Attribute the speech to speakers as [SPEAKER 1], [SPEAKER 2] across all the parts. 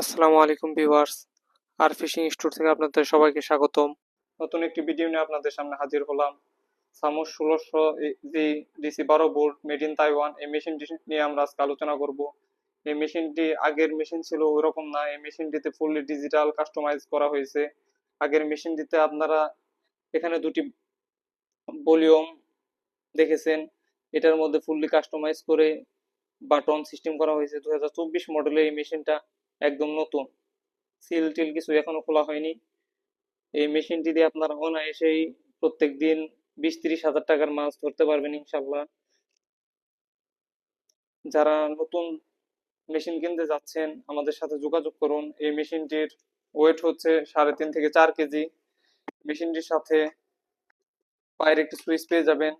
[SPEAKER 1] আসসালামু আলাইকুম ভিউয়ার্স, আর fishing store থেকে আপনাদের সবাইকে স্বাগতম। নতুন একটি ভিডিও নিয়ে আপনাদের সামনে হাজির হলাম। সামুস ষোলোশো জি ডিসি বারো বোর্ড মেড ইন তাইওয়ান, এই মেশিনটি নিয়ে আমরা আজকে আলোচনা করব। এই মেশিনটি আগের মেশিন ছিল ওইরকম না, এই মেশিনটিতে ফুললি ডিজিটাল কাস্টমাইজ করা হয়েছে। আগের মেশিনটিতে আপনারা এখানে দুটি ভলিউম দেখেছেন। এটার মধ্যে ফুললি কাস্টমাইজ করে বাটন সিস্টেম করা হয়েছে। দু হাজার চব্বিশ মডেলের এই মেশিনটা একদম নতুন। সিল টিল কিছু এখনও খোলা হয়নি। এই মেশিনটি দিয়ে আপনারা অনায়াসেই প্রত্যেক দিন বিশ ত্রিশ হাজার টাকার মাছ ধরতে পারবেন ইনশাল্লাহ যারা নতুন মেশিন কিনতে যাচ্ছেন, আমাদের সাথে যোগাযোগ করুন। এই মেশিনটির ওয়েট হচ্ছে সাড়ে তিন থেকে চার কেজি। মেশিনটির সাথে পায়ের একটি সুইচ পেয়ে যাবেন।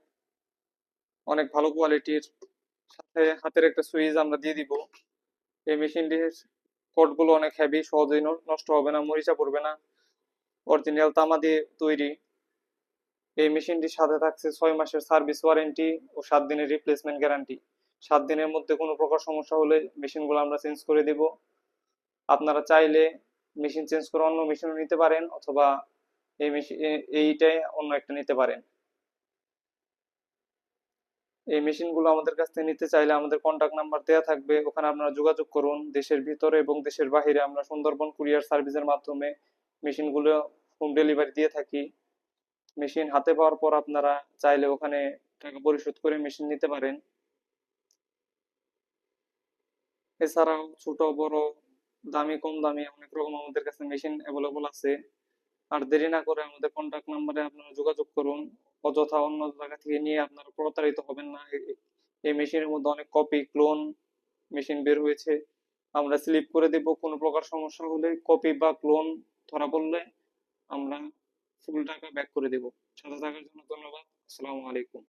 [SPEAKER 1] অনেক ভালো কোয়ালিটির। সাথে হাতের একটা সুইচ আমরা দিয়ে দিব। এই মেশিনটির কোটগুলো অনেক হেভি সহজেই নষ্ট হবে না, মরিচা পড়বে না। অরিজিনাল তামা দিয়ে তৈরি। এই মেশিনটির সাথে থাকছে ছয় মাসের সার্ভিস ওয়ারেন্টি ও সাত দিনের রিপ্লেসমেন্ট গ্যারান্টি সাত দিনের মধ্যে কোনো প্রকার সমস্যা হলে মেশিনগুলো আমরা চেঞ্জ করে দেব। আপনারা চাইলে মেশিন চেঞ্জ করে অন্য মেশিনও নিতে পারেন অথবা এই মেশিন এইটাই অন্য একটা নিতে পারেন। এই মেশিনগুলো আমাদের কাছ থেকে নিতে চাইলে আমাদের কন্টাক্ট নাম্বার দেওয়া থাকবে। ওখানে আপনারা যোগাযোগ করুন। দেশের ভিতরে এবং দেশের বাহিরে আমরা সুন্দরবন কুরিয়ার সার্ভিসের মাধ্যমে মেশিনগুলো হোম ডেলিভারি দিয়ে থাকি। মেশিন হাতে পাওয়ার পর আপনারা চাইলে ওখানে টাকা পরিশোধ করে মেশিন নিতে পারেন। এছাড়াও ছোট, বড়, দামি, কম দামি অনেক রকম আমাদের কাছে মেশিন অ্যাভেলেবল আছে। আর দেরি না করে আমাদের কন্টাক্ট নাম্বারে আপনারা যোগাযোগ করুন। অযথা অন্য জায়গা থেকে নিয়ে আপনারা প্রতারিত হবেন না। এই মেশিনের মধ্যে অনেক কপি ক্লোন মেশিন বের হয়েছে। আমরা স্লিপ করে দেব, কোনো প্রকার সমস্যা হলে কপি বা ক্লোন ধরা পড়লে আমরা ফুল টাকা ব্যাক করে দেব। সাথে থাকার জন্য ধন্যবাদ। আসসালামু আলাইকুম।